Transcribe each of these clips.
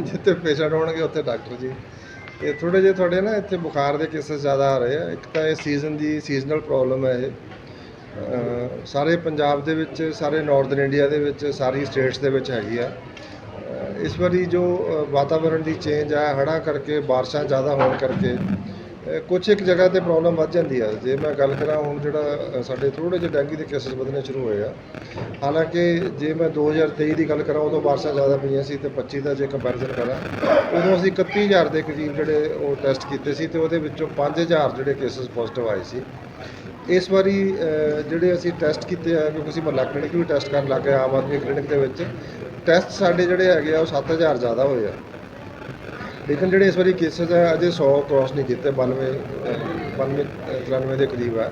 ਜਿੱਥੇ ਪੇਸ਼ੈਂਟ ਹੋਣਗੇ, ਉੱਥੇ ਡਾਕਟਰ ਜੀ। ਇਹ ਥੋੜੇ ਜਿਹੇ ਤੁਹਾਡੇ ਨਾ ਇੱਥੇ ਬੁਖਾਰ ਦੇ ਕੇਸਸ ਜ਼ਿਆਦਾ ਆ ਰਹੇ ਆ। ਇੱਕ ਤਾਂ ਇਹ ਸੀਜ਼ਨ ਦੀ ਸੀਜ਼ਨਲ ਪ੍ਰੋਬਲਮ ਹੈ ਇਹ। ਸਾਰੇ ਪੰਜਾਬ ਦੇ ਵਿੱਚ, ਸਾਰੇ ਨਾਰਥਰਨ ਇੰਡੀਆ ਦੇ ਵਿੱਚ, ਸਾਰੀ ਸਟੇਟਸ ਦੇ ਵਿੱਚ ਹੈਗੀ ਆ। ਇਸ ਵਾਰੀ ਜੋ, ਅਹ ਵਾਤਾਵਰਣ ਦੀ ਚੇਂਜ ਆ, ਹੜ੍ਹਾਂ ਕਰਕੇ, ਬਾਰਿਸ਼ਾਂ ਜ਼ਿਆਦਾ ਹੋਣ ਕਰਕੇ ਅਹ ਕੁਛ ਇੱਕ ਜਗ੍ਹਾ ਤੇ ਪ੍ਰੋਬਲਮ ਵੱਧ ਜਾਂਦੀ ਆ। ਜੇ ਮੈਂ ਗੱਲ ਕਰਾਂ ਹੁਣ ਜਿਹੜਾ ਸਾਡੇ ਥੋੜੇ ਜਿਹੇ ਡੈਂਗੀ ਦੇ ਕੇਸਸ ਵਧਣੇ ਸ਼ੁਰੂ ਹੋਏ ਆ। ਹਾਲਾਂਕਿ ਜੇ ਮੈਂ 2023 ਦੀ ਗੱਲ ਕਰਾਂ, ਉਦੋਂ ਬਾਰਿਸ਼ਾਂ ਜ਼ਿਆਦਾ ਪਈਆਂ ਸੀ ਤੇ 25 ਦਾ ਜੇ ਕੰਪੈਰੀਜ਼ਨ ਕਰਾਂ, ਉਦੋਂ ਅਸੀਂ 31000 ਦੇ ਕਰੀਬ ਜਿਹੜੇ ਉਹ ਟੈਸਟ ਕੀਤੇ ਸੀ ਤੇ ਉਹਦੇ ਵਿੱਚੋਂ 5000 ਜਿਹੜੇ ਕੇਸਸ ਪੋਜ਼ਿਟਿਵ ਆਏ ਸੀ। ਇਸ ਵਾਰੀ ਜਿਹੜੇ ਅਸੀਂ ਟੈਸਟ ਕੀਤੇ ਆ, ਕਿਉਂਕਿ ਅਸੀਂ ਮਹੱਲਾ ਕਲੀਨਿਕ ਵੀ ਟੈਸਟ ਕਰਨ ਲੱਗ ਗਏ ਆਮ ਆਦਮੀ ਕਲੀਨਿਕ ਦੇ ਵਿੱਚ ਟੈਸਟ ਸਾਡੇ ਜਿਹੜੇ ਹੈਗੇ ਆ, ਉਹ 7000 ਜ਼ਿਆਦਾ ਹੋਏ ਆ। ਲੇਕਿਨ ਜਿਹੜੇ ਇਸ ਵਾਰੀ ਕੇਸਸ ਹੈ ਅਜੇ 100 ਕ੍ਰਾਸ ਨਹੀਂ ਕੀਤੇ 92 ਅਹ, 92 93 ਦੇ ਕਰੀਬ ਹੈ।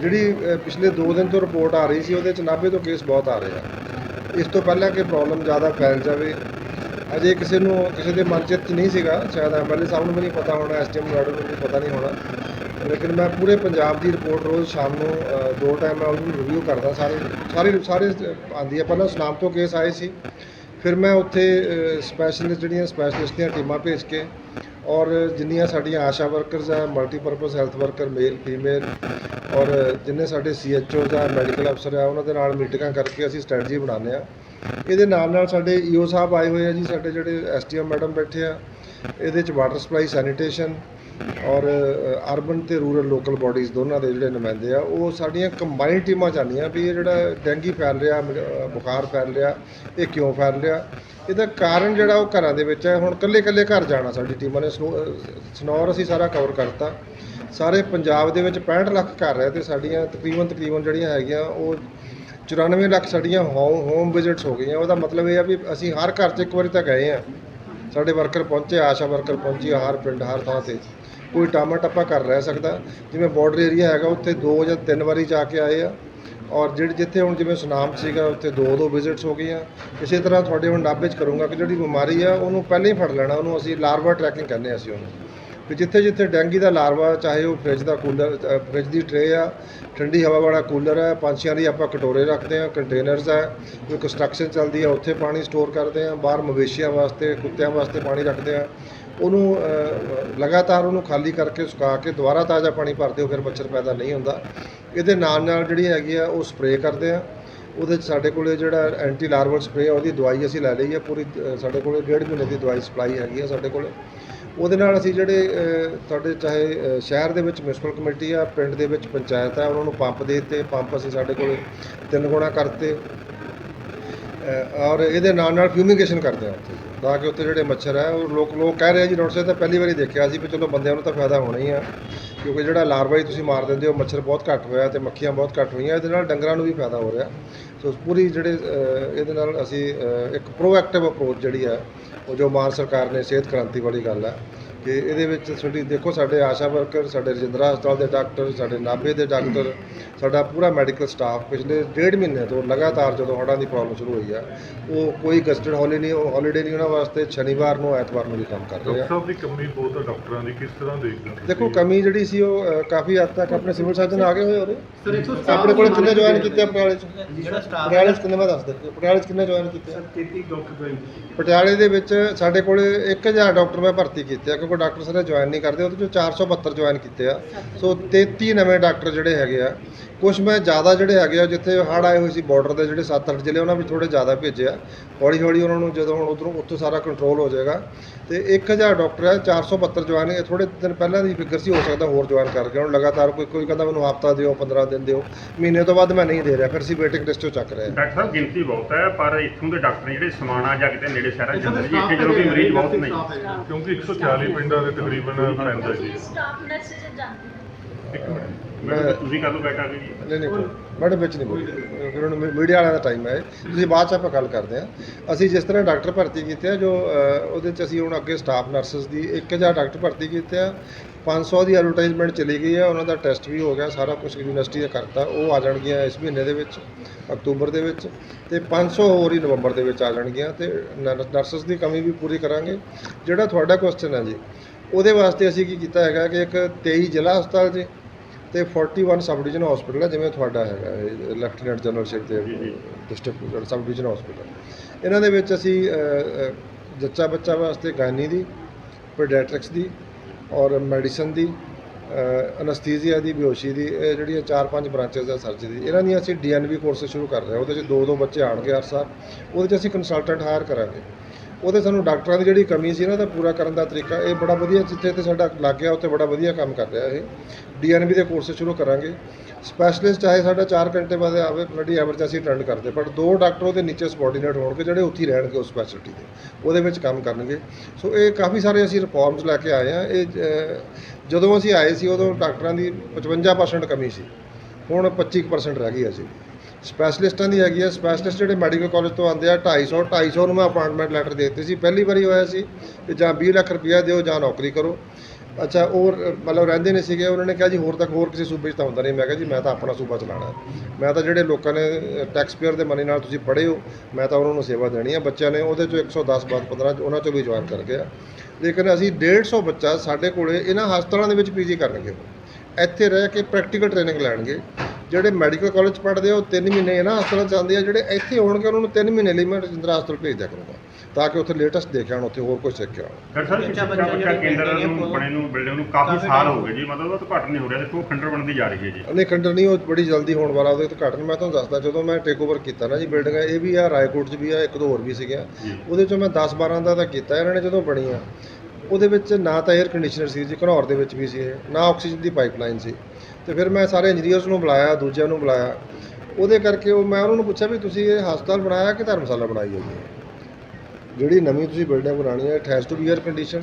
ਜਿਹੜੀ ਪਿਛਲੇ 2 ਦਿਨ ਤੋਂ ਰਿਪੋਰਟ ਆ ਰਹੀ ਸੀ ਉਹਦੇ ਚ 90 ਤੋਂ ਕੇਸ ਬਹੁਤ ਆ ਰਹੇ ਆ। ਇਸ ਤੋਂ ਪਹਿਲਾਂ ਕਿ ਪ੍ਰੋਬਲਮ ਜ਼ਿਆਦਾ ਫੈਲ ਜਾਵੇ ਅਜੇ ਕਿਸੇ ਨੂੰ ਕਿਸੇ ਦੇ ਮਨ ਚਿੱਤ ਨਹੀਂ ਸੀਗਾ ਸ਼ਾਇਦ ਐਮਐਲਏ ਸਾਹਿਬ ਨੂੰ ਵੀ ਨਹੀਂ ਪਤਾ ਹੋਣਾ ਐਸਟੀਐਮ ਮੈਡਮ ਨੂੰ ਵੀ ਪਤਾ ਨਹੀਂ ਹੋਣਾ। ਲੇਕਿਨ ਮੈਂ ਪੂਰੇ ਪੰਜਾਬ ਦੀ ਰਿਪੋਰਟ ਰੋਜ਼ ਸ਼ਾਮ ਨੂੰ ਦੋ ਟਾਈਮ ਮੈਂ ਉਹਨੂੰ ਰਿਵਿਊ ਕਰਦਾ ਸਾਰੇ ਸਾਰੇ ਸਾਰੇ ਆਉਂਦੀ ਹੈ ਪਹਿਲਾਂ ਸੁਨਾਮ ਤੋਂ ਕੇਸ ਆਏ ਸੀ ਫਿਰ ਮੈਂ ਉੱਥੇ ਸਪੈਸ਼ਲਿਸਟ ਜਿਹੜੀਆਂ ਸਪੈਸ਼ਲਿਸਟ ਦੀਆਂ ਟੀਮਾਂ ਭੇਜ ਕੇ ਔਰ ਜਿੰਨੀਆਂ ਸਾਡੀਆਂ ਆਸ਼ਾ ਵਰਕਰਸ ਆ multipurpose health worker male female ਔਰ ਜਿੰਨੇ ਸਾਡੇ ਸੀਐਚਓਜ਼ ਜਾਂ ਮੈਡੀਕਲ ਅਫਸਰ ਆ, ਉਹਨਾਂ ਦੇ ਨਾਲ ਮੀਟਿੰਗਾਂ ਕਰਕੇ ਅਸੀਂ ਸਟ੍ਰੈਟਜੀ ਬਣਾਉਂਦੇ ਆ ਇਹਦੇ ਨਾਲ ਨਾਲ ਸਾਡੇ ਈਓ ਸਾਹਿਬ ਆਏ ਹੋਏ ਆ ਜੀ, ਸਾਡੇ ਜਿਹੜੇ ਐਸਟੀਐਮ ਮੈਡਮ ਬੈਠੇ ਆ, ਇਹਦੇ ਚ ਵਾਟਰ ਸਪਲਾਈ ਸੈਨੀਟੇਸ਼ਨ ਔਰ ਅਰਬਨ ਤੇ ਰੂਰਲ ਲੋਕਲ ਬਾਡੀਜ਼ ਦੋਨਾਂ ਦੇ ਜਿਹੜੇ ਨੁਮਾਇੰਦੇ ਆ, ਉਹ ਸਾਡੀਆਂ ਕੰਬਾਈਨ ਟੀਮਾਂ ਚਾਹੁੰਦੀਆਂ ਵੀ ਇਹ ਜਿਹੜਾ ਡੈਂਗੀ ਫੈਲ ਰਿਹਾ, ਮ- ਬੁਖਾਰ ਫੈਲ ਰਿਹਾ, ਇਹ ਕਿਉਂ ਫੈਲ ਰਿਹਾ? ਇਹਦਾ ਕਾਰਨ ਜਿਹੜਾ ਉਹ ਘਰਾਂ ਦੇ ਵਿੱਚ ਹੈ, ਹੁਣ ਕੱਲੇ ਕੱਲੇ ਘਰ ਜਾਣਾ ਸਾਡੀ ਟੀਮਾਂ ਨੇ, ਸਨੋ- ਸਨੌਰ ਅਸੀਂ ਸਾਰਾ ਕਵਰ ਕਰਤਾ। ਸਾਰੇ ਪੰਜਾਬ ਦੇ ਵਿੱਚ 65 ਲੱਖ ਘਰ ਹੈ ਤੇ ਸਾਡੀਆਂ ਤਕਰੀਬਨ ਤਕਰੀਬਨ ਜਿਹੜੀਆਂ ਹੈਗੀਆਂ, ਉਹ 94 ਲੱਖ ਸਾਡੀਆਂ ਹੋਮ ਹੋਮ ਵਿਜ਼ਿਟਸ ਹੋ ਗਈਆਂ। ਉਹਦਾ ਮਤਲਬ ਇਹ ਆ ਵੀ ਅਸੀਂ ਹਰ ਘਰ 'ਚ ਇੱਕ ਵਾਰੀ ਤਾਂ ਗਏ ਆ। ਸਾਡੇ ਵਰਕਰ ਪਹੁੰਚੇ, ਆਸ਼ਾ ਵਰਕਰ ਪਹੁੰਚੀ ਹਰ ਪਿੰਡ, ਹਰ ਥਾਂ ਤੇ। ਕੋਈ ਟਾਮਾ ਟੱਪਾ ਕਰ ਰਹਿ ਸਕਦਾ। ਜਿਵੇਂ ਬਾਰਡਰ ਏਰੀਆ ਹੈਗਾ, ਉੱਥੇ ਦੋ ਜਾਂ ਤਿੰਨ ਵਾਰੀ ਜਾ ਕੇ ਆਏ ਆ। ਔਰ ਜਿਹੜੇ ਜਿੱਥੇ ਹੁਣ ਜਿਵੇਂ ਸੁਨਾਮ ਸੀਗਾ, ਉੱਥੇ ਦੋ ਦੋ ਵਿਜ਼ਿਟਸ ਹੋ ਗਈਆਂ। ਇਸੇ ਤਰ੍ਹਾਂ ਤੁਹਾਡੇ ਹੁਣ ਨਾਭੇ 'ਚ ਕਰੂੰਗਾ ਕਿ ਜਿਹੜੀ ਬਿਮਾਰੀ ਆ, ਉਹਨੂੰ ਪਹਿਲਾਂ ਹੀ ਫੜ ਲੈਣਾ। ਉਹਨੂੰ ਅਸੀਂ ਲਾਰਵਾ ਟਰੈਕਿੰਗ ਕਹਿੰਦੇ ਹਾਂ ਅਸੀਂ ਉਹਨੂੰ। ਵੀ ਜਿੱਥੇ ਜਿੱਥੇ ਡੈਂਗੀ ਦਾ ਲਾਰਵਾ ਚਾਹੇ ਉਹ ਫ੍ਰਿਜ ਦਾ ਕੂਲਰ ਫ੍ਰਿਜ ਦੀ ਟਰੇ ਆ, ਠੰਡੀ ਹਵਾ ਵਾਲਾ ਕੂਲਰ ਹੈ ਪੰਛੀਆਂ ਲਈ ਆਪਾਂ ਕਟੋਰੇ ਰੱਖਦੇ ਆ ਕੰਟੇਨਰਸ ਹੈ ਕੋਈ ਕੰਸਟਰਕਸ਼ਨ ਚੱਲਦੀ ਆ, ਉੱਥੇ ਪਾਣੀ ਸਟੋਰ ਕਰਦੇ ਆ ਬਾਹਰ ਮਵੇਸ਼ੀਆਂ ਵਾਸਤੇ, ਕੁੱਤਿਆਂ ਵਾਸਤੇ ਪਾਣੀ ਰੱਖਦੇ ਆ ਉਹਨੂੰ ਲਗਾਤਾਰ ਉਹਨੂੰ ਖਾਲੀ ਕਰਕੇ ਸੁਕਾ ਕੇ ਦੁਬਾਰਾ ਤਾਜ਼ਾ ਪਾਣੀ ਭਰਦੇ ਹੋ ਫਿਰ ਮੱਛਰ ਪੈਦਾ ਨਹੀਂ ਹੁੰਦਾ। ਇਹਦੇ ਨਾਲ ਨਾਲ ਜਿਹੜੀ ਹੈਗੀ ਆ, ਉਹ ਸਪਰੇਅ ਕਰਦੇ ਆ। ਉਹਦੇ 'ਚ ਸਾਡੇ ਕੋਲੇ ਜਿਹੜਾ ਐਂਟੀ ਲਾਰਵਲ ਸਪਰੇਅ ਆ, ਉਹਦੀ ਦਵਾਈ ਅਸੀਂ ਲੈ ਲਈ ਹੈ ਪੂਰੀ ਸਾਡੇ ਕੋਲੇ ਡੇਢ ਮਹੀਨੇ ਦੀ ਦਵਾਈ ਸਪਲਾਈ ਹੈਗੀ ਆ ਸਾਡੇ ਕੋਲੇ। ਉਹਦੇ ਨਾਲ ਅਸੀਂ ਜਿਹੜੇ ਤੁਹਾਡੇ ਚਾਹੇ ਸ਼ਹਿਰ ਦੇ ਵਿੱਚ ਮਿਊਨਿਸਪਲ ਕਮੇਟੀ ਆ, ਪਿੰਡ ਦੇ ਵਿੱਚ ਪੰਚਾਇਤ ਆ, ਉਹਨਾਂ ਨੂੰ ਪੰਪ ਦੇ ਦਿੱਤੇ, ਪੰਪ ਅਸੀਂ ਸਾਡੇ ਕੋਲੇ ਤਿੰਨ ਗੁਣਾ ਕਰਤੇ। ਔਰ ਇਹਦੇ ਨਾਲ ਨਾਲ ਫਿਊਮੀਗੇਸ਼ਨ ਕਰਦੇ ਆ ਉੱਥੇ ਤਾਂ ਕਿ ਉੱਥੇ ਜਿਹੜੇ ਮੱਛਰ ਹੈ ਉਹ ਲੋਕ ਲੋਕ ਕਹਿ ਰਹੇ ਆ ਜੀ, ਡਾਕਟਰ ਸਾਹਿਬ ਤਾਂ ਪਹਿਲੀ ਵਾਰੀ ਦੇਖਿਆ ਸੀ ਵੀ ਚਲੋ ਬੰਦਿਆਂ ਨੂੰ ਤਾਂ ਫਾਇਦਾ ਹੋਣਾ ਹੀ ਆ। ਕਿਉਂਕਿ ਜਿਹੜਾ ਲਾਰਵਾ ਹੀ ਤੁਸੀਂ ਮਾਰ ਦਿੰਦੇ ਹੋ, ਮੱਛਰ ਬਹੁਤ ਘੱਟ ਹੋਇਆ ਤੇ ਮੱਖੀਆਂ ਬਹੁਤ ਘੱਟ ਹੋਈਆਂ, ਇਹਦੇ ਨਾਲ ਡੰਗਰਾਂ ਨੂੰ ਵੀ ਫਾਇਦਾ ਹੋ ਰਿਹਾ। ਸੋ ਪੂਰੀ ਜਿਹੜੇ ਇਹਦੇ ਨਾਲ ਅਸੀਂ ਇੱਕ ਪ੍ਰੋਐਕਟਿਵ ਅਪਰੋਚ ਜਿਹੜੀ ਹੈ ਉਹ ਜੋ ਮਾਨ ਸਰਕਾਰ ਨੇ ਸਿਹਤ ਕ੍ਰਾਂਤੀ ਵਾਲੀ ਗੱਲ ਹੈ ਕਿ ਇਹਦੇ ਵਿੱਚ ਤੁਹਾਡੀ ਦੇਖੋ ਸਾਡੇ ਆਸ਼ਾ ਵਰਕਰ ਸਾਡੇ ਰਜਿੰਦਰਾ ਹਸਪਤਾਲ ਦੇ ਡਾਕਟਰ ਸਾਡੇ ਨਾਭੇ ਦੇ ਡਾਕਟਰ ਸਾਡਾ ਪੂਰਾ ਮੈਡੀਕਲ ਸਟਾਫ ਪਿਛਲੇ ਡੇਢ ਮਹੀਨੇ ਤੋਂ ਲਗਾਤਾਰ ਜਦੋਂ ਹੜ੍ਹਾਂ ਦੀ ਪ੍ਰੋਬਲਮ ਸ਼ੁਰੂ ਹੋਈ ਆ ਉਹ ਕੋਈ ਗਸਟਡ ਹੌਲੀ ਨਹੀਂ ਹੌਲੀਡੇ ਨਹੀਂ ਉਹਨਾਂ ਵਾਸਤੇ ਸ਼ਨੀਵਾਰ ਨੂੰ ਐਤਵਾਰ ਨੂੰ ਵੀ ਕੰਮ ਕਰ ਰਹੇ ਡਾਕਟਰ ਆ ਦੀ ਕਮੀ ਬਹੁਤ ਹੈ ਡਾਕਟਰਾਂ ਦੀ ਕਿਸ ਤਰ੍ਹਾਂ ਦੇਖਦੇ ਹੋ? ਦੇਖੋ ਕਮੀ ਜਿਹੜੀ ਸੀ ਉਹ ਅ, ਕਾਫੀ ਹੱਦ ਤੱਕ ਆਪਣੇ ਸਿਵਲ ਸਰਜਨ ਆ ਗਏ ਹੋਏ ਉਹਦੇ ਆਪਣੇ ਕੋਲ ਕਿੰਨੇ ਜੁਆਇਨ ਕੀਤੇ ਆ? ਪਟਿਆਲੇ ਚ। ਜਿਹੜਾ ਸਟਾਫ ਪਟਿਆਲੇ ਚ ਕਿੰਨੇ ਮੈਂ ਦੱਸ ਦੇ ਪਟਿਆਲੇ ਚ ਕਿੰਨੇ ਜੁਆਇਨ ਕੀਤੇ ਆ? 33 ਡਾਕਟਰ ਪਟਿਆਲੇ ਦੇ ਵਿੱਚ ਸਾਡੇ ਕੋਲ 1000 ਡਾਕਟਰ ਮੈਂ ਭਰਤੀ ਕੀਤੇ ਆ ਕਿਉਂਕਿ ਡਾਕਟਰ ਸਾਰੇ ਜੁਆਇਨ ਨਹੀਂ ਕਰਦੇ, ਉਹਦੇ ਚੋਂ 472 ਜੁਆਇਨ ਕੀਤੇ ਆ। ਸੋ 33 ਨਵੇਂ ਡਾਕਟਰ ਜਿਹੜੇ ਹੈਗੇ ਆ ਕੁਝ ਮੈਂ ਜ਼ਿਆਦਾ ਜਿਹੜੇ ਹੈਗੇ ਆ ਜਿੱਥੇ ਹੜ੍ਹ ਆਏ ਹੋਏ ਸੀ ਬਾਰਡਰ ਦੇ ਜਿਹੜੇ 7-8 ਜ਼ਿਲ੍ਹੇ ਉਹਨਾਂ ਵਿੱਚ ਥੋੜੇ ਜ਼ਿਆਦਾ ਭੇਜਿਆ ਹੌਲੀ ਹੌਲੀ ਉਹਨਾਂ ਨੂੰ ਜਦੋਂ ਹੁਣ ਉਧਰੋਂ ਉੱਥੋਂ ਸਾਰਾ ਕੰਟਰੋਲ ਹੋ ਜਾਏਗਾ। ਤੇ 1000 ਡਾਕਟਰ ਆ 472 ਜੁਆਇਨ ਇਹ ਥੋੜੇ ਦਿਨ ਪਹਿਲਾਂ ਦੀ ਫਿਗਰ ਸੀ ਹੋ ਸਕਦਾ ਹੋਰ ਜੁਆਇਨ ਕਰ ਗਿਆ ਹੁਣ। ਲਗਾਤਾਰ ਕੋਈ ਕੋਈ ਕਹਿੰਦਾ ਮੈਨੂੰ ਹਫਤਾ ਦਿਓ 15 ਦਿਨ ਦਿਓ। ਮਹੀਨੇ ਤੋਂ ਬਾਅਦ ਮੈਂ ਨਹੀਂ ਦੇ ਰਿਹਾ ਫਿਰ ਅਸੀਂ ਵੇਟਿੰਗ ਲਿਸਟ ਤੋਂ ਚੱਕ ਰਹੇ ਹਾਂ ਡਾਕਟਰ ਸਾਹਿਬ ਗਿਣਤੀ ਬਹੁਤ ਹੈ ਪਰ ਇੱਥੋਂ ਦੇ ਡਾਕਟਰ ਜਿਹੜੇ ਸਮਾਣਾ ਜਾਂ ਕਿਤੇ ਨੇੜੇ ਸ਼ਹਿਰਾਂ ਚ ਜਾਂਦੇ ਨੇ ਜੀ ਇੱਥੇ ਜਦੋਂ ਵੀ ਮਰੀਜ਼ ਬਹੁਤ ਨਹੀਂ ਕਿਉਂਕਿ 140 ਪਿੰਡਾਂ ਦੇ ਤਕਰੀਬਨ ਪੈਂਦਾ ਜੀ ਸਟਾਫ ਨਰਸਸ ਜਾਂਦੇ ਇੱਕ ਮਿੰਟ। ਮੈਂ ਤੁਸੀਂ ਜੀ? ਨਹੀਂ ਨਹੀਂ ਮੈਡਮ ਵਿੱਚ ਨਹੀਂ ਬੋਲੀ ਫਿਰ ਹੁਣ ਮੀਡੀਆ ਵਾਲਿਆਂ ਦਾ ਟਾਈਮ ਹੈ। ਤੁਸੀਂ ਬਾਅਦ ਚ ਆਪਾਂ ਗੱਲ ਕਰਦੇ ਹਾਂ। ਅਸੀਂ ਜਿਸ ਤਰ੍ਹਾਂ ਡਾਕਟਰ ਭਰਤੀ ਕੀਤੇ ਆ ਜੋ ਉਹਦੇ ਚ ਅਸੀਂ ਹੁਣ ਅੱਗੇ ਸਟਾਫ ਨਰਸਸ ਦੀ 1000 ਡਾਕਟਰ ਭਰਤੀ ਕੀਤੇ ਆ। 500 ਦੀ ਐਡਵਰਟਾਈਜ਼ਮੈਂਟ ਚਲੀ ਗਈ ਹੈ। ਉਹਨਾਂ ਦਾ ਟੈਸਟ ਵੀ ਹੋ ਗਿਆ। ਸਾਰਾ ਕੁਝ ਯੂਨੀਵਰਸਿਟੀ ਦਾ ਕਰਤਾ। ਉਹ ਆ ਜਾਣਗੀਆਂ ਇਸ ਮਹੀਨੇ ਦੇ ਵਿੱਚ ਅਕਤੂਬਰ ਦੇ ਵਿੱਚ। ਤੇ 500 ਹੋਰ ਹੀ ਨਵੰਬਰ ਦੇ ਵਿੱਚ ਆ ਜਾਣਗੀਆਂ ਤੇ ਨਰਸਸ ਦੀ ਕਮੀ ਵੀ ਪੂਰੀ ਕਰਾਂਗੇ। ਜਿਹੜਾ ਤੁਹਾਡਾ ਕੁਐਸਚਨ ਹੈ ਜੀ ਉਹਦੇ ਵਾਸਤੇ ਅਸੀਂ ਕੀ ਕੀਤਾ ਹੈਗਾ ਕਿ ਇੱਕ 23 ਜ਼ਿਲ੍ਹਾ ਹਸਪਤਾਲ ਜੀ ਤੇ 41 ਸਬ ਡਿਵੀਜ਼ਨ ਹਸਪੀਟਲ ਹੈ, ਜਿਵੇਂ ਤੁਹਾਡਾ ਹੈਗਾ ਲੈਫਟੀਨੈਂਟ ਜਨਰਲ ਸ਼ਿਪ ਦੇ ਡਿਸਟ੍ਰਿਕਟ ਸਬ ਡਿਵੀਜ਼ਨ ਹਸਪੀਟਲ ਇਹਨਾਂ ਦੇ ਵਿੱਚ ਅਸੀਂ ਜੱਚਾ ਬੱਚਾ ਵਾਸਤੇ ਗਾਇਨੀ ਦੀ ਪੀਡੀਆਟ੍ਰਿਕਸ ਦੀ ਔਰ ਮੈਡੀਸਨ ਦੀ ਅਨਸਥੀਸੀਆ ਦੀ ਬਿਓਸ਼ੀ ਦੀ, ਇਹ ਜਿਹੜੀਆਂ ਚਾਰ ਪੰਜ ਬ੍ਰਾਂਚਸ ਆ ਸਰਜਰੀ ਦੀ। ਇਹਨਾਂ ਦੀਆਂ ਅਸੀਂ ਡੀਐਨਬੀ ਕੋਰਸ ਸ਼ੁਰੂ ਕਰ ਰਹੇ ਹਾਂ, ਉਹਦੇ 'ਚ ਦੋ ਦੋ ਬੱਚੇ ਆਣਗੇ ਹਰ ਸਾਲ। ਉਹਦੇ 'ਚ ਅਸੀਂ ਕੰਸਲਟੈਂਟ ਹਾਇਰ ਕਰਾਂਗੇ। ਉਹਦੇ ਸਾਨੂੰ ਡਾਕਟਰਾਂ ਦੀ ਜਿਹੜੀ ਕਮੀ ਸੀ ਨਾ, ਉਹਦਾ ਪੂਰਾ ਕਰਨ ਦਾ ਤਰੀਕਾ, ਇਹ ਬੜਾ ਵਧੀਆ ਜਿੱਥੇ ਤੇ ਸਾਡਾ ਲੱਗ ਗਿਆ, ਉੱਥੇ ਬੜਾ ਵਧੀਆ ਕੰਮ ਕਰ ਰਿਹਾ ਇਹ। ਡੀਐਨਬੀ ਦੇ ਕੋਰਸ ਸ਼ੁਰੂ ਕਰਾਂਗੇ। ਸਪੈਸ਼ਲਿਸਟ ਚਾਹੇ ਸਾਡਾ 4 ਘੰਟੇ ਬਾਅਦ ਆਵੇ ਬਲੱਡੀ ਐਮਰਜੈਂਸੀ ਅਟੈਂਡ ਕਰਦੇ ਪਰ ਦੋ ਡਾਕਟਰ ਉਹਦੇ ਨੀਚੇ ਸਬੋਰਡੀਨੇਟ ਹੋਣਗੇ, ਜਿਹੜੇ ਉੱਥੇ ਹੀ ਰਹਿਣਗੇ ਉਸ ਸਪੈਸ਼ਲਿਟੀ ਦੇ। ਉਹਦੇ ਵਿੱਚ ਕੰਮ ਕਰਨਗੇ। ਸੋ ਇਹ ਕਾਫੀ ਸਾਰੇ ਅਸੀਂ ਰਿਫਾਰਮਸ ਲੈ ਕੇ ਆਏ ਆ। ਇਹ ਜਦੋਂ ਅਸੀਂ ਆਏ ਸੀ, ਉਦੋਂ ਡਾਕਟਰਾਂ ਦੀ 55% ਕਮੀ ਸੀ। ਹੁਣ 25% ਰਹਿ ਗਈ ਹੈ ਜੀ। ਸਪੈਸ਼ਲਿਸਟਾਂ ਦੀ ਹੈਗੀ ਆ। ਸਪੈਸ਼ਲਿਸਟ ਜਿਹੜੇ ਮੈਡੀਕਲ ਕਾਲਜ ਤੋਂ ਆਉਂਦੇ ਆ 250 250 ਨੂੰ ਮੈਂ ਅਪਾਇੰਟਮੈਂਟ ਲੈਟਰ ਦੇ ਦਿੱਤੇ ਸੀ। ਪਹਿਲੀ ਵਾਰੀ ਹੋਇਆ ਸੀ ਕਿ ਜਾਂ 20 ਲੱਖ ਰੁਪਇਆ ਦਿਓ ਜਾਂ ਨੌਕਰੀ ਕਰੋ। ਅੱਛਾ ਉਹ ਮਤਲਬ ਰਹਿੰਦੇ ਨਹੀਂ ਸੀਗੇ। ਉਹਨਾਂ ਨੇ ਕਿਹਾ ਜੀ, ਹੋਰ ਤੱਕ ਹੋਰ ਕਿਸੇ ਸੂਬੇ 'ਚ ਤਾਂ ਹੁੰਦਾ ਨਹੀਂ। ਮੈਂ ਕਿਹਾ ਜੀ, ਮੈਂ ਤਾਂ ਆਪਣਾ ਸੂਬਾ ਚਲਾਉਣਾ ਮੈਂ ਤਾਂ ਜਿਹੜੇ ਲੋਕਾਂ ਨੇ ਟੈਕਸ ਪੇਅਰ ਦੇ ਮਨੀ ਨਾਲ ਤੁਸੀਂ ਪੜ੍ਹੇ ਹੋ, ਮੈਂ ਤਾਂ ਉਹਨਾਂ ਨੂੰ ਸੇਵਾ ਦੇਣੀ ਆ ਬੱਚਿਆਂ ਨੇ ਉਹਦੇ ਚੋਂ 110 ਬਾਅਦ 15 ਚ ਉਹਨਾਂ ਚੋਂ ਵੀ ਜੁਆਇਨ ਕਰ ਗਿਆ ਲੇਕਿਨ ਅਸੀਂ 150 ਬੱਚਾ ਸਾਡੇ ਕੋਲੇ ਇਹਨਾਂ ਹਸਪਤਾਲਾਂ ਦੇ ਵਿੱਚ ਪੀਜੀ ਕਰਨਗੇ। ਇੱਥੇ ਰਹਿ ਕੇ ਪ੍ਰੈਕਟੀਕਲ ਟ੍ਰੇਨਿੰਗ ਲੈਣਗੇ। ਜਿਹੜੇ ਮੈਡੀਕਲ ਕਾਲਜ ਪੜ੍ਹਦੇ ਆ ਉਹ 3 ਮਹੀਨੇ ਇਹਨਾਂ ਹਸਪਤਾਲਾਂ 'ਚ ਆਉਂਦੇ ਆ ਜਿਹੜੇ ਇੱਥੇ ਹੋਣਗੇ ਉਹਨਾਂ ਨੂੰ 3 ਮਹੀਨੇ ਲਈ ਮੈਂ ਰਜਿੰਦਰਾ ਹਸਪਤਾਲ ਭੇਜ ਦਿਆ ਕਰੂੰਗਾ ਤਾਂ ਕਿ ਉੱਥੇ ਲੇਟੈਸਟ ਦੇਖ ਆਉਣ ਉੱਥੇ ਹੋਰ ਕੁਝ ਸਿੱਖ ਕੇ ਆਉਣ ਡਾਕਟਰ ਸਾਹਿਬ ਬੱਚਾ ਬੱਚਾ ਬੱਚਾ ਜਿਹੜੇ ਕੇਂਦਰ ਹੈਗੇ ਆ, ਨੂੰ ਬਣੇ ਨੂੰ ਬਿਲਡਿੰਗ ਨੂੰ ਕਾਫੀ ਸਾਲ ਹੋ ਗਏ ਜੀ ਮਤਲਬ ਉਹ ਤਾਂ ਘੱਟ ਨਹੀਂ ਹੋ ਰਿਹਾ ਦੇਖੋ ਖੰਡਰ ਬਣਦੀ ਜਾ ਰਹੀ ਹੈ ਜੀ। ਨਹੀਂ ਖੰਡਰ ਨਹੀਂ ਉਹ ਬੜੀ ਜਲਦੀ ਹੋਣ ਵਾਲਾ ਉਹਦੇ ਤੋਂ ਘੱਟ ਨਹੀਂ ਮੈਂ ਤੁਹਾਨੂੰ ਦੱਸਦਾ ਜਦੋਂ ਮੈਂ ਟੇਕ ਓਵਰ ਕੀਤਾ ਨਾ ਜੀ ਬਿਲਡਿੰਗਾਂ ਇਹ ਵੀ ਆ ਰਾਏਕੋਟ 'ਚ ਵੀ ਆ ਇੱਕ ਦੋ ਹੋਰ ਵੀ ਸੀਗੀਆਂ। ਜੀ। ਉਹਦੇ ਚੋਂ ਮੈਂ 10 12 ਦਾ ਤਾਂ ਕੀਤਾ ਇਹਨਾਂ ਨੇ ਜਦੋਂ ਬਣੀਆਂ ਉਹਦੇ ਵਿੱਚ ਨਾ ਤਾਂ 에ਅਰ ਕੰਡੀਸ਼ਨਰ ਸੀ ਜੀ ਘਨੌਰ ਦੇ ਵਿੱਚ ਵੀ ਸੀ ਇਹ ਨਾ ਆਕਸੀਜਨ ਦੀ ਪਾਈਪਲਾਈਨ ਸੀ। ਤੇ ਫਿਰ ਮੈਂ ਸਾਰੇ ਇੰਜੀਨੀਅਰਸ ਨੂੰ ਬੁਲਾਇਆ, ਦੂਜਿਆਂ ਨੂੰ ਬੁਲਾਇਆ। ਉਹਦੇ ਕਰਕੇ ਉਹ ਮੈਂ ਉਹਨਾਂ ਨੂੰ ਪੁੱਛਿਆ ਵੀ ਤੁਸੀਂ ਇਹ ਹਸਪਤਾਲ ਬਣਾਇਆ ਕਿ ਧਰਮਸ਼ਾਲਾ ਬਣਾਈ ਹੈ? ਜੀ ਜਿਹੜੀ ਨਵੀਂ ਤੁਸੀਂ ਬਿਲਡਿੰਗ ਬਣਾਉਣੀ ਹੈ it has to be air condition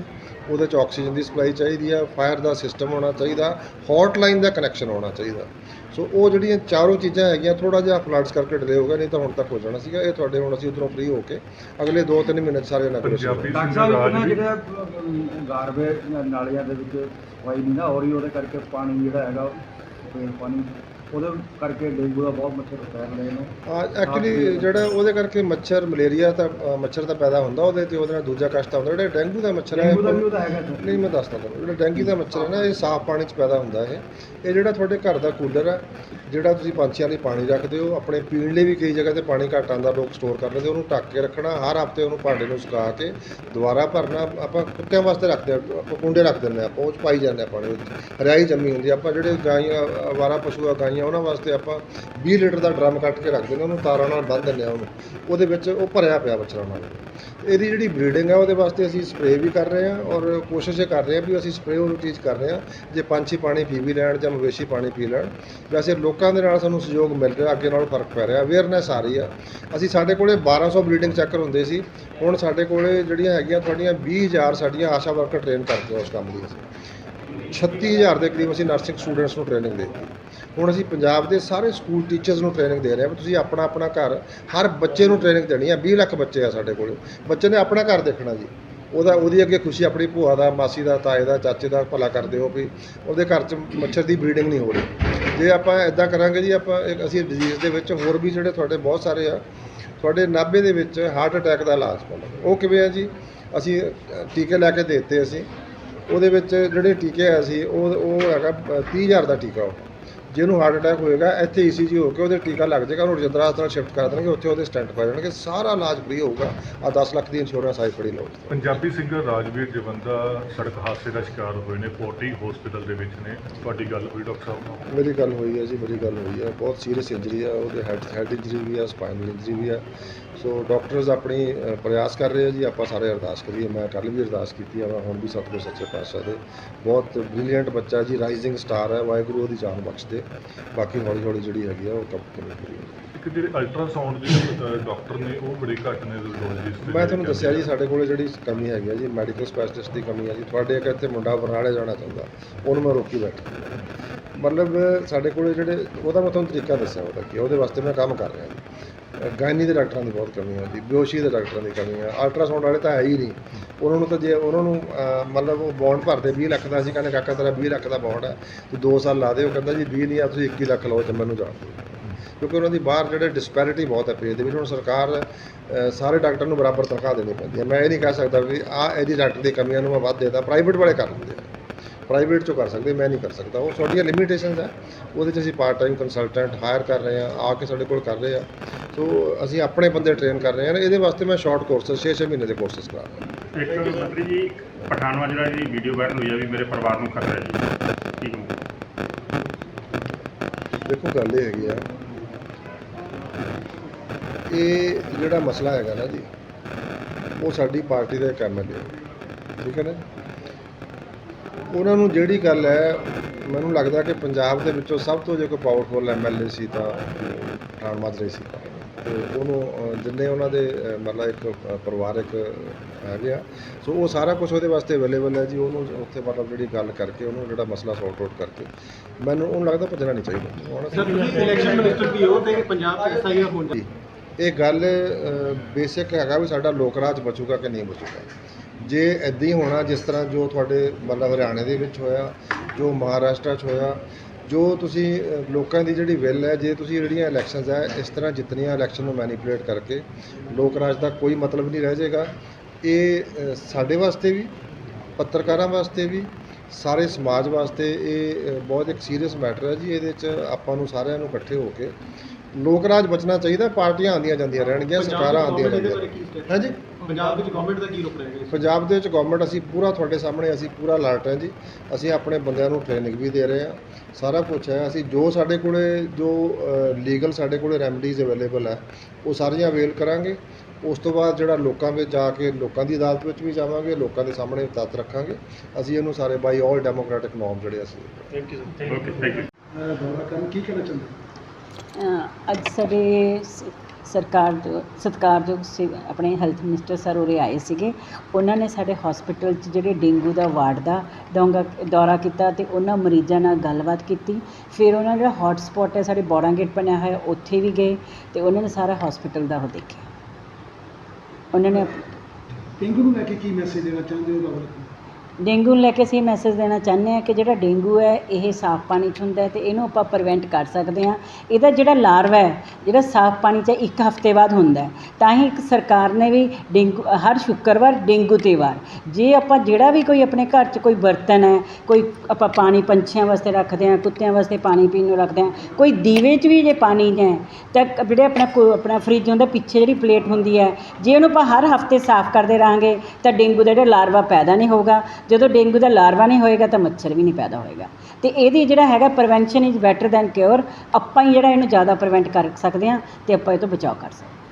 ਉਹਦੇ ਚ ਆਕਸੀਜਨ ਦੀ ਸਪਲਾਈ ਚਾਹੀਦੀ ਆ ਫਾਇਰ ਦਾ ਸਿਸਟਮ ਹੋਣਾ ਚਾਹੀਦਾ ਹੌਟ ਲਾਈਨ ਦਾ ਕਨੈਕਸ਼ਨ ਹੋਣਾ ਚਾਹੀਦਾ। ਸੋ ਉਹ ਜਿਹੜੀਆਂ ਚਾਰੋਂ ਚੀਜ਼ਾਂ ਹੈਗੀਆਂ ਥੋੜਾ ਜਿਹਾ ਫਲੱਡਸ ਕਰਕੇ ਡਿਲੇ ਹੋ ਗਿਆ ਨਹੀਂ ਤਾਂ ਹੁਣ ਤੱਕ ਹੋ ਜਾਣਾ ਸੀਗਾ। ਇਹ ਤੁਹਾਡੇ ਹੁਣ ਅਸੀਂ ਉਧਰੋਂ ਫ੍ਰੀ ਹੋ ਕੇ ਅਗਲੇ 2-3 ਮਹੀਨੇ ਸਾਰੇ ਇਨੋਗ੍ਰੇਸ਼ਨ ਪੰਜਾਬੀ ਡਾਕਟਰ ਸਾਹਿਬ ਜਿਹੜੇ ਗਾਰਬੇਜ ਨਾਲੀਆਂ ਦੇ ਵਿੱਚ ਸਫ਼ਾਈ ਨਹੀਂ ਨਾ ਹੋ ਰਹੀ ਉਹਦੇ ਕਰਕੇ ਪਾਣੀ ਜਿਹੜਾ ਹੈਗਾ ਪਾਣੀ ਉਹਦੇ ਕਰਕੇ ਡੇਂਗੂ ਦਾ ਬਹੁਤ ਮੱਛਰ ਫੈਲ ਰਹੇ ਨੇ। ਐਕਚੁਅਲੀ ਜਿਹੜਾ ਉਹਦੇ ਕਰਕੇ ਮੱਛਰ ਮਲੇਰੀਆ ਤਾਂ ਅ, ਮੱਛਰ ਤਾਂ ਪੈਦਾ ਹੁੰਦਾ ਉਹਦੇ ਤੇ ਉਹਦੇ ਨਾਲ ਦੂਜਾ ਕਸ਼ਟ ਆਉਂਦਾ। ਜਿਹੜਾ ਡੇਂਗੂ ਦਾ ਮੱਛਰ ਹੈ ਡੇਂਗੂ ਦਾ ਵੀ ਉਹਦਾ ਹੈਗਾ ਸਰ। ਨਹੀਂ ਮੈਂ ਦੱਸਦਾ ਤੁਹਾਨੂੰ। ਜਿਹੜਾ ਡੈਂਗੀ ਦਾ ਮੱਛਰ ਹੈ ਨਾ ਇਹ ਸਾਫ਼ ਪਾਣੀ 'ਚ ਪੈਦਾ ਹੁੰਦਾ ਇਹ ਇਹ ਜਿਹੜਾ ਤੁਹਾਡੇ ਘਰ ਦਾ ਕੂਲਰ ਹੈ ਜਿਹੜਾ ਤੁਸੀਂ ਪੰਛੀਆਂ ਲਈ ਪਾਣੀ ਰੱਖਦੇ ਹੋ ਆਪਣੇ ਪੀਣ ਲਈ ਵੀ ਕਈ ਜਗ੍ਹਾ ਤੇ ਪਾਣੀ ਘੱਟ ਆਉਂਦਾ ਲੋਕ ਸਟੋਰ ਕਰ ਲੈਂਦੇ ਉਹਨੂੰ ਢੱਕ ਕੇ ਰੱਖਣਾ ਹਰ ਹਫ਼ਤੇ ਉਹਨੂੰ ਭਾਂਡੇ ਨੂੰ ਸੁਕਾ ਕੇ ਦੁਬਾਰਾ ਭਰਨਾ ਆਪਾਂ ਕੁੱਤਿਆਂ ਵਾਸਤੇ ਰੱਖਦੇ ਆ ਆਪਾਂ ਕੁੰਡੇ ਰੱਖ ਦਿੰਦੇ ਆ ਆਪਾਂ ਉਹ 'ਚ ਪਾਈ ਜਾਂਦੇ ਆ ਪਾਣੀ ਵਿੱਚ। ਹਰਿਆਈ ਜੰਮੀ ਹੁੰਦੀ ਆ। ਆਪਾਂ ਜਿਹੜੇ ਗਾਈਆਂ ਅਵਾਰਾ ਪਸ਼ੂ ਆ ਗਾਈਆਂ ਉਹਨਾਂ ਵਾਸਤੇ ਆਪਾਂ 20 ਲੀਟਰ ਦਾ ਡਰਮ ਕੱਟ ਕੇ ਰੱਖ ਦਿੰਦੇ ਉਹਨੂੰ ਤਾਰਾਂ ਨਾਲ ਬੰਨ੍ਹ ਦਿੰਦੇ ਆ ਉਹਨੂੰ। ਉਹਦੇ ਵਿੱਚ ਉਹ ਭਰਿਆ ਪਿਆ ਮੱਛਰਾਂ ਨਾਲ ਇਹਦੀ ਜਿਹੜੀ ਬਰੀਡਿੰਗ ਆ, ਉਹਦੇ ਵਾਸਤੇ ਅਸੀਂ ਸਪਰੇਅ ਵੀ ਕਰ ਰਹੇ ਹਾਂ ਔਰ ਕੋਸ਼ਿਸ਼ ਇਹ ਕਰ ਰਹੇ ਹਾਂ ਵੀ ਅਸੀਂ ਸਪਰੇਅ ਉਹ ਚੀਜ਼ ਕਰ ਰਹੇ ਹਾਂ ਜੇ ਪੰਛੀ ਪਾਣੀ ਪੀ ਵੀ ਲੈਣ ਜਾਂ ਮਵੇਸ਼ੀ ਪਾਣੀ ਪੀ ਲੈਣ। ਵੈਸੇ ਲੋਕਾਂ ਦੇ ਨਾਲ ਸਾਨੂੰ ਸਹਿਯੋਗ ਮਿਲ ਰਿਹਾ, ਅੱਗੇ ਨਾਲ ਫ਼ਰਕ ਪੈ ਰਿਹਾ ਅਵੇਅਰਨੈਸ ਆ ਰਹੀ ਆ। ਅਸੀਂ ਸਾਡੇ ਕੋਲੇ 1200 ਬਰੀਡਿੰਗ ਚੈੱਕਰ ਹੁੰਦੇ ਸੀ, ਹੁਣ ਸਾਡੇ ਕੋਲੇ ਜਿਹੜੀਆਂ ਹੈਗੀਆਂ, ਤੁਹਾਡੀਆਂ 20000 ਸਾਡੀਆਂ ਆਸ਼ਾ ਵਰਕਰ ਟ੍ਰੇਨ ਕਰਦੇ ਆ ਉਸ ਕੰਮ ਲਈ ਅਸੀਂ। 36000 ਦੇ ਕਰੀਬ ਅਸੀਂ ਨਰਸਿੰਗ ਸਟੂਡੈਂਟਸ ਨੂੰ ਟ੍ਰੇਨਿੰਗ ਦੇ ਦਿੱਤੀ। ਹੁਣ ਅਸੀਂ ਪੰਜਾਬ ਦੇ ਸਾਰੇ ਸਕੂਲ ਟੀਚਰਸ ਨੂੰ ਟ੍ਰੇਨਿੰਗ ਦੇ ਰਹੇ ਹਾਂ ਵੀ ਤੁਸੀਂ ਆਪਣਾ ਆਪਣਾ ਘਰ, ਹਰ ਬੱਚੇ ਨੂੰ ਟ੍ਰੇਨਿੰਗ ਦੇਣੀ ਆ 20 ਲੱਖ ਬੱਚੇ ਆ ਸਾਡੇ ਕੋਲ। ਬੱਚੇ ਨੇ ਆਪਣਾ ਘਰ ਦੇਖਣਾ ਜੀ। ਉਹਦਾ, ਉਹਦੀ ਅੱਗੇ ਖੁਸ਼ੀ ਆਪਣੀ ਭੂਆ ਦਾ, ਮਾਸੀ ਦਾ, ਤਾਏ ਦਾ, ਚਾਚੇ ਦਾ ਭਲਾ ਕਰਦੇ ਹੋ ਵੀ ਉਹਦੇ ਘਰ 'ਚ ਮੱਛਰ ਦੀ ਬਰੀਡਿੰਗ ਨਹੀਂ ਹੋ ਰਹੀ। ਜੇ ਆਪਾਂ ਇਦਾਂ ਕਰਾਂਗੇ ਜੀ, ਆਪਾਂ ਇੱਕ ਅਸੀਂ ਡਿਜ਼ੀਜ਼ ਦੇ ਵਿੱਚ ਹੋਰ ਵੀ ਜਿਹੜੇ ਤੁਹਾਡੇ ਬਹੁਤ ਸਾਰੇ ਆ, ਤੁਹਾਡੇ ਨਾਭੇ ਦੇ ਵਿੱਚ ਹਾਰਟ ਅਟੈਕ ਦਾ ਇਲਾਜ ਮਤਲਬ ਉਹ ਕਿਵੇਂ ਆ ਜੀ? ਅਸੀਂ ਟੀਕੇ ਲੈ ਕੇ ਦੇ ਦਿੱਤੇ ਅਸੀਂ। ਉਹਦੇ ਵਿੱਚ ਜਿਹੜੇ ਟੀਕੇ ਆ ਸੀ ਉਹ ਉਹ ਹੈਗਾ ਅ, 30000 ਦਾ ਟੀਕਾ ਉਹ। ਜਿਹਨੂੰ ਹਾਰਟ ਅਟੈਕ ਹੋਏਗਾ ਇੱਥੇ ਈਸੀਜੀ ਹੋ ਕੇ ਉਹਦੇ ਟੀਕਾ ਲੱਗ ਜਾਏਗਾ ਉਹਨੂੰ ਰਜਿੰਦਰਾ ਹਸਪਤਾਲ ਸ਼ਿਫਟ ਕਰ ਦੇਣਗੇ ਉੱਥੇ ਉਹਦੇ ਸਟੈਂਟ ਪਾ ਜਾਣਗੇ ਸਾਰਾ ਇਲਾਜ ਫ੍ਰੀ ਹੋਊਗਾ। ਆ 10 ਲੱਖ ਦੀ ਇੰਸ਼ੋਰੈਂਸ ਆਈ ਫੜੀ ਲਓ ਪੰਜਾਬੀ ਸਿੰਗਰ ਰਾਜਵੀਰ ਜਵੰਦਾ ਸੜਕ ਹਾਦਸੇ ਦਾ ਸ਼ਿਕਾਰ ਹੋਏ ਨੇ ਪੋਰਟੀ ਹਸਪੀਟਲ ਦੇ ਵਿੱਚ ਨੇ। ਤੁਹਾਡੀ ਗੱਲ ਹੋਈ ਡਾਕਟਰ ਸਾਹਿਬ ਨਾਲ? ਮੇਰੀ ਗੱਲ ਹੋਈ ਹੈ ਜੀ ਮੇਰੀ ਗੱਲ ਹੋਈ ਹੈ। ਬਹੁਤ ਸੀਰੀਅਸ ਇੰਜਰੀ ਆ ਉਹਦੇ ਹੈਡ ਹੈਡ ਇੰਜਰੀ ਵੀ ਆ ਸਪਾਈਨਲ ਇੰਜਰੀ ਵੀ ਆ। ਸੋ ਡਾਕਟਰਸ ਆਪਣੀ ਪ੍ਰਯਾਸ ਕਰ ਰਹੇ ਆ ਜੀ ਆਪਾਂ ਸਾਰੇ ਅਰਦਾਸ ਕਰੀਏ। ਮੈਂ ਕੱਲ੍ਹ ਵੀ ਅਰਦਾਸ ਕੀਤੀ ਆ ਹੁਣ ਵੀ ਸਤਿਗੁਰ ਸੱਚੇ ਪਾਤਸ਼ਾਹ ਦੇ। ਬਹੁਤ ਬ੍ਰਿਲੀਅੰਟ ਬੱਚਾ ਜੀ ਰਾਈਜ਼ਿੰਗ ਸਟਾਰ ਹੈ ਵਾਹਿਗੁਰੂ ਉਹਦੀ ਜਾਨ ਬਖਸ਼ ਦੇ ਬਾਕੀ ਹੌਲੀ ਹੌਲੀ ਜਿਹੜੀ ਹੈਗੀ ਆ ਉਹ ਕੰਮ ਪੂਰੀ ਇੱਕ ਜਿਹੜੇ ਅਲਟਰਾਸਾਊਂਡ ਦੇ ਡਾਕਟਰ ਨੇ ਉਹ ਬੜੇ ਘੱਟ ਨੇ ਰੈਡੀਓਲੋਜਿਸਟ ਮੈਂ ਤੁਹਾਨੂੰ ਦੱਸਿਆ ਜੀ ਸਾਡੇ ਕੋਲੇ ਜਿਹੜੀ ਕਮੀ ਹੈਗੀ ਆ ਜੀ ਮੈਡੀਕਲ ਸਪੈਸ਼ਲਿਸਟ ਦੀ ਕਮੀ ਹੈ ਜੀ। ਤੁਹਾਡੇ ਇੱਕ ਇੱਥੇ ਮੁੰਡਾ ਬਰਨਾਲੇ ਜਾਣਾ ਚਾਹੁੰਦਾ ਉਹਨੂੰ ਮੈਂ ਰੋਕੀ ਬੈਠਾ। ਮਤਲਬ ਸਾਡੇ ਕੋਲੇ ਜਿਹੜੇ ਉਹਦਾ ਮੈਂ ਤੁਹਾਨੂੰ ਤਰੀਕਾ ਦੱਸਿਆ ਉਹਦਾ ਕੀ ਉਹਦੇ ਵਾਸਤੇ ਮੈਂ ਕੰਮ ਕਰ ਰਿਹਾ ਜੀ। ਗਾਇਨੀ ਦੇ ਡਾਕਟਰਾਂ ਦੀ ਬਹੁਤ ਕਮੀ ਹੈ ਜੀ ਬਿਓਸ਼ੀ ਦੇ ਡਾਕਟਰਾਂ ਦੀ ਕਮੀ ਆ ਅਲਟਰਾਸਾਊਂਡ ਵਾਲੇ ਤਾਂ ਹੈ ਹੀ ਨਹੀਂ। ਉਹਨਾਂ ਨੂੰ ਤਾਂ ਜੇ, ਉਹਨਾਂ ਨੂੰ ਮਤਲਬ ਉਹ ਬੌਂਡ ਭਰਦੇ 20 ਲੱਖ ਦਾ, ਅਸੀਂ ਕਹਿੰਦੇ ਕਾਕਾ ਤੇਰਾ 20 ਲੱਖ ਦਾ ਬੌਂਡ ਹੈ ਤੂੰ 2 ਸਾਲ ਲਾ ਦੇ ਉਹ ਕਹਿੰਦਾ ਜੀ 20 ਨਹੀਂ ਆ, ਤੁਸੀਂ 21 ਲੱਖ ਲਓ ਤੇ ਮੈਨੂੰ ਜਾਣ ਦਿਓ। ਕਿਉਂਕਿ ਉਹਨਾਂ ਦੀ ਬਾਹਰ ਜਿਹੜੇ ਡਿਸਪੈਰਿਟੀ ਬਹੁਤ ਹੈ ਪੇ ਦੇ ਵਿੱਚ, ਹੁਣ ਸਰਕਾਰ ਸਾਰੇ ਡਾਕਟਰ ਨੂੰ ਬਰਾਬਰ ਤਨਖਾਹ ਦੇਣੀ ਪੈਂਦੀ ਹੈ ਮੈਂ ਇਹ ਨਹੀਂ ਕਹਿ ਸਕਦਾ ਵੀ ਆ ਇਹਦੀ ਡਾਕਟਰ ਦੀ ਕਮੀਆਂ ਨੂੰ ਮੈਂ ਵੱਧ ਦੇਦਾ ਪ੍ਰਾਈਵੇਟ ਵਾਲੇ ਕਰ ਲੈਂਦੇ ਆ। ਪ੍ਰਾਈਵੇਟ ਚੋਂ ਕਰ ਸਕਦੇ ਮੈਂ ਨਹੀਂ ਕਰ ਸਕਦਾ। ਉਹ ਸਾਡੀਆਂ ਲਿਮਿਟੇਸ਼ਨਸ ਹੈ ਉਹਦੇ 'ਚ ਅਸੀਂ ਪਾਰਟ ਟਾਈਮ ਕੰਸਲਟੈਂਟ ਹਾਇਰ ਕਰ ਰਹੇ ਹਾਂ ਆ ਕੇ ਸਾਡੇ ਕੋਲ ਕਰ ਰਹੇ ਆ। ਸੋ ਅਸੀਂ ਆਪਣੇ ਬੰਦੇ ਟ੍ਰੇਨ ਕਰ ਰਹੇ ਹਾਂ ਇਹਦੇ ਵਾਸਤੇ ਮੈਂ ਸ਼ਾਰਟ ਕੋਰਸਸ 6-6 ਮਹੀਨੇ ਦੇ ਕੋਰਸਸ ਕਰਾ ਰਿਹਾ। ਇੱਕ ਮੰਤਰੀ ਜੀ ਪਠਾਨਵਾ ਜਿਹੜਾ ਜਿਹੜੀ ਵੀਡੀਓ ਵਾਇਰਲ ਹੋਈ ਆ ਵੀ ਮੇਰੇ ਪਰਿਵਾਰ ਨੂੰ ਖਤਰਾ ਹੈ। ਜੀ ਦੇਖੋ ਗੱਲ ਇਹ ਹੈਗੀ ਆ। ਇਹ ਜਿਹੜਾ ਮਸਲਾ ਹੈਗਾ ਨਾ ਜੀ ਉਹ ਸਾਡੀ ਪਾਰਟੀ ਦਾ ਇੱਕ ਐਮਐਲਏ ਠੀਕ ਹੈ ਨਾ ਉਹਨਾਂ ਨੂੰ ਜਿਹੜੀ ਗੱਲ ਹੈ ਮੈਨੂੰ ਲੱਗਦਾ ਕਿ ਪੰਜਾਬ ਦੇ ਵਿੱਚੋਂ ਸਭ ਤੋਂ ਜੇ ਕੋਈ ਪਾਵਰਫੁਲ ਐਮਐਲਏ ਸੀ ਤਾਂ ਪਠਾਨ ਮਾਜਰੇ ਸੀ। ਤੇ ਉਹਨੂੰ ਜਿੰਨੇ ਉਹਨਾਂ ਦੇ ਮਤਲਬ ਇੱਕ ਪਰਿਵਾਰਕ ਹੈਗੇ ਆ। ਸੋ ਉਹ ਸਾਰਾ ਕੁਝ ਉਹਦੇ ਵਾਸਤੇ ਅਵੇਲੇਬਲ ਹੈ ਜੀ। ਉਹਨੂੰ ਉੱਥੇ ਮਤਲਬ ਜਿਹੜੀ ਗੱਲ ਕਰਕੇ ਉਹਨੂੰ ਜਿਹੜਾ ਮਸਲਾ ਸੌਲਟ ਆਊਟ ਕਰਕੇ ਮੈਨੂੰ ਉਹਨੂੰ ਲੱਗਦਾ ਭੱਜਣਾ ਨਹੀਂ ਚਾਹੀਦਾ। ਹੁਣ ਸਰ ਤੁਸੀਂ ਇਲੈਕਸ਼ਨ ਮਿਨਿਸਟਰ ਵੀ ਹੋ ਤੇ ਪੰਜਾਬ 'ਚ ਐਸਆਈਆਰ ਹੋਣ। ਇਹ ਗੱਲ ਬੇਸਿਕ ਹੈਗਾ ਵੀ ਸਾਡਾ ਲੋਕ ਰਾਜ ਬਚੂਗਾ ਕਿ ਨਹੀਂ ਬਚੂਗਾ। ਜੇ ਐਦਾਂ ਹੀ ਹੋਣਾ ਜਿਸ ਤਰ੍ਹਾਂ ਜੋ ਤੁਹਾਡੇ ਮਤਲਬ ਹਰਿਆਣੇ ਦੇ ਵਿੱਚ ਹੋਇਆ ਜੋ ਮਹਾਰਾਸ਼ਟਰ 'ਚ ਹੋਇਆ ਜੋ ਤੁਸੀਂ ਲੋਕਾਂ ਦੀ ਜਿਹੜੀ ਵਿਲ ਹੈ ਜੇ ਤੁਸੀਂ ਜਿਹੜੀਆਂ ਇਲੈਕਸ਼ਨਸ ਹੈ ਇਸ ਤਰ੍ਹਾਂ ਜਿਤਨੀਆਂ ਇਲੈਕਸ਼ਨ ਨੂੰ ਮੈਨੀਪੂਲੇਟ ਕਰਕੇ ਲੋਕ ਰਾਜ ਦਾ ਕੋਈ ਮਤਲਬ ਨਹੀਂ ਰਹਿ ਜਾਏਗਾ। ਇਹ ਸਾਡੇ ਵਾਸਤੇ ਵੀ ਪੱਤਰਕਾਰਾਂ ਵਾਸਤੇ ਵੀ ਸਾਰੇ ਸਮਾਜ ਵਾਸਤੇ ਇਹ ਬਹੁਤ ਇੱਕ ਸੀਰੀਅਸ ਮੈਟਰ ਹੈ ਜੀ। ਇਹਦੇ 'ਚ ਆਪਾਂ ਨੂੰ ਸਾਰਿਆਂ ਨੂੰ ਇਕੱਠੇ ਹੋ ਕੇ ਲੋਕ ਰਾਜ ਬਚਣਾ ਚਾਹੀਦਾ ਪਾਰਟੀਆਂ ਆਉਂਦੀਆਂ ਜਾਂਦੀਆਂ ਰਹਿਣਗੀਆਂ ਸਰਕਾਰਾਂ ਆਉਂਦੀਆਂ ਜਾਂਦੀਆਂ ਹਾਂਜੀ ਪੰਜਾਬ ਵਿੱਚ ਗਵਰਨਮੈਂਟ ਦਾ ਕੀ ਰੁਖ ਰਹੇਗਾ ਪੰਜਾਬ ਦੇ ਵਿੱਚ ਗਵਰਨਮੈਂਟ ਅਸੀਂ ਪੂਰਾ ਤੁਹਾਡੇ ਸਾਹਮਣੇ ਅਸੀਂ ਪੂਰਾ ਅਲਰਟ ਹੈ ਜੀ। ਅਸੀਂ ਆਪਣੇ ਬੰਦਿਆਂ ਨੂੰ ਟ੍ਰੇਨਿੰਗ ਵੀ ਦੇ ਰਹੇ ਹਾਂ। ਸਾਰਾ ਕੁਝ ਹੈ। ਅਸੀਂ ਜੋ ਸਾਡੇ ਕੋਲੇ ਜੋ ਲੀਗਲ ਸਾਡੇ ਕੋਲੇ ਰੈਮਡੀਜ਼ ਅਵੇਲੇਬਲ ਹੈ ਉਹ ਸਾਰੀਆਂ ਅਵੇਲ ਕਰਾਂਗੇ। ਉਸ ਤੋਂ ਬਾਅਦ ਜਿਹੜਾ ਲੋਕਾਂ ਵਿੱਚ ਜਾ ਕੇ ਲੋਕਾਂ ਦੀ ਅਦਾਲਤ ਵਿੱਚ ਵੀ ਜਾਵਾਂਗੇ ਲੋਕਾਂ ਦੇ ਸਾਹਮਣੇ ਤੱਥ ਰੱਖਾਂਗੇ। ਅਸੀਂ ਇਹਨੂੰ ਸਾਰੇ ਬਾਈ ਆਲ ਡੈਮੋਕ੍ਰੈਟਿਕ ਨੋਰਮ ਜਿਹੜੇ ਅਸੀਂ ਓਕੇ ਥੈਂਕ ਯੂ ਦੌਰਾ ਕਰਨ ਕੀ ਕਹਿਣਾ ਚਾਹੁੰਦੇ ਅ, ਅੱਜ ਸਾਡੇ ਸਰਕਾਰ ਜੋ ਸਤਿਕਾਰਯੋਗ ਸੀ, ਆਪਣੇ ਹੈਲਥ ਮਿਨਿਸਟਰ ਸਰ ਉਰੇ ਆਏ ਸੀਗੇ। ਉਹਨਾਂ ਨੇ ਸਾਡੇ ਹਸਪੀਟਲ 'ਚ ਜਿਹੜੇ ਡੇਂਗੂ ਦਾ ਵਾਰਡ ਦਾ ਡੋਂਗਾ, ਦੌਰਾ ਕੀਤਾ ਅਤੇ ਉਹਨਾਂ ਮਰੀਜ਼ਾਂ ਨਾਲ ਗੱਲਬਾਤ ਕੀਤੀ। ਫਿਰ ਉਹਨਾਂ ਜਿਹੜਾ ਹੌਟ ਸਪੌਟ ਹੈ, ਸਾਡੇ ਬੋੜਾ ਗੇਟ ਬਣਿਆ ਹੋਇਆ, ਉੱਥੇ ਵੀ ਗਏ ਅਤੇ ਉਹਨਾਂ ਨੇ ਸਾਰਾ ਹਸਪੀਟਲ ਦਾ ਉਹ ਦੇਖਿਆ। ਉਹਨਾਂ ਨੇ ਡੇਂਗੂ ਨੂੰ ਲੈ ਕੇ ਕੀ ਮੈਸੇਜ ਦੇਣਾ ਚਾਹੁੰਦੇ ਹੋ ਰਾਹੁਲ ਡੇਂਗੂ ਨੂੰ ਲੈ ਕੇ ਅਸੀਂ ਮੈਸੇਜ ਦੇਣਾ ਚਾਹੁੰਦੇ ਹਾਂ ਕਿ ਜਿਹੜਾ ਡੇਂਗੂ ਹੈ, ਇਹ ਸਾਫ਼ ਪਾਣੀ 'ਚ ਹੁੰਦਾ ਅਤੇ ਇਹਨੂੰ ਆਪਾਂ ਪ੍ਰੀਵੈਂਟ ਕਰ ਸਕਦੇ ਹਾਂ। ਇਹਦਾ ਜਿਹੜਾ ਲਾਰਵਾ ਹੈ, ਜਿਹੜਾ ਸਾਫ਼ ਪਾਣੀ 'ਚ ਇੱਕ ਹਫ਼ਤੇ ਬਾਅਦ ਹੁੰਦਾ ਤਾਂ ਹੀ ਇੱਕ ਸਰਕਾਰ ਨੇ ਵੀ ਡੇਂਗੂ, ਹਰ ਸ਼ੁੱਕਰਵਾਰ ਡੇਂਗੂ ਤੇ ਵਾਰ। ਜੇ ਆਪਾਂ ਜਿਹੜਾ ਵੀ ਕੋਈ ਆਪਣੇ ਘਰ 'ਚ ਕੋਈ ਬਰਤਨ ਹੈ, ਕੋਈ ਆਪਾਂ ਪਾਣੀ ਪੰਛੀਆਂ ਵਾਸਤੇ ਰੱਖਦੇ ਹਾਂ, ਕੁੱਤਿਆਂ ਵਾਸਤੇ ਪਾਣੀ ਪੀਣ ਨੂੰ ਰੱਖਦੇ ਹਾਂ, ਕੋਈ ਦੀਵੇ 'ਚ ਵੀ ਜੇ ਪਾਣੀ ਹੈ, ਤਾਂ ਜਿਹੜੇ ਆਪਣਾ ਕੋ- ਆਪਣਾ ਫਰਿੱਜ ਹੁੰਦਾ, ਪਿੱਛੇ ਜਿਹੜੀ ਪਲੇਟ ਹੁੰਦੀ ਹੈ, ਜੇ ਉਹਨੂੰ ਆਪਾਂ ਹਰ ਹਫ਼ਤੇ ਸਾਫ਼ ਕਰਦੇ ਰਹਾਂਗੇ, ਤਾਂ ਡੇਂਗੂ ਦਾ ਜਿਹੜਾ ਲਾਰਵਾ ਪੈਦਾ ਨਹੀਂ ਹੋਊਗਾ। ਜਦੋਂ ਡੇਂਗੂ ਦਾ ਲਾਰਵਾ ਨਹੀਂ ਹੋਏਗਾ ਤਾਂ ਮੱਛਰ ਵੀ ਨਹੀਂ ਪੈਦਾ ਹੋਏਗਾ। ਤੇ ਇਹਦੀ ਜਿਹੜਾ ਹੈਗਾ prevention is better than cure ਆਪਾਂ ਹੀ ਜਿਹੜਾ ਇਹਨੂੰ ਜ਼ਿਆਦਾ ਪ੍ਰੀਵੈਂਟ ਕਰ ਸਕਦੇ ਹਾਂ ਤੇ ਆਪਾਂ ਇਹ ਤੋਂ ਬਚਾਅ ਕਰ ਸਕਦੇ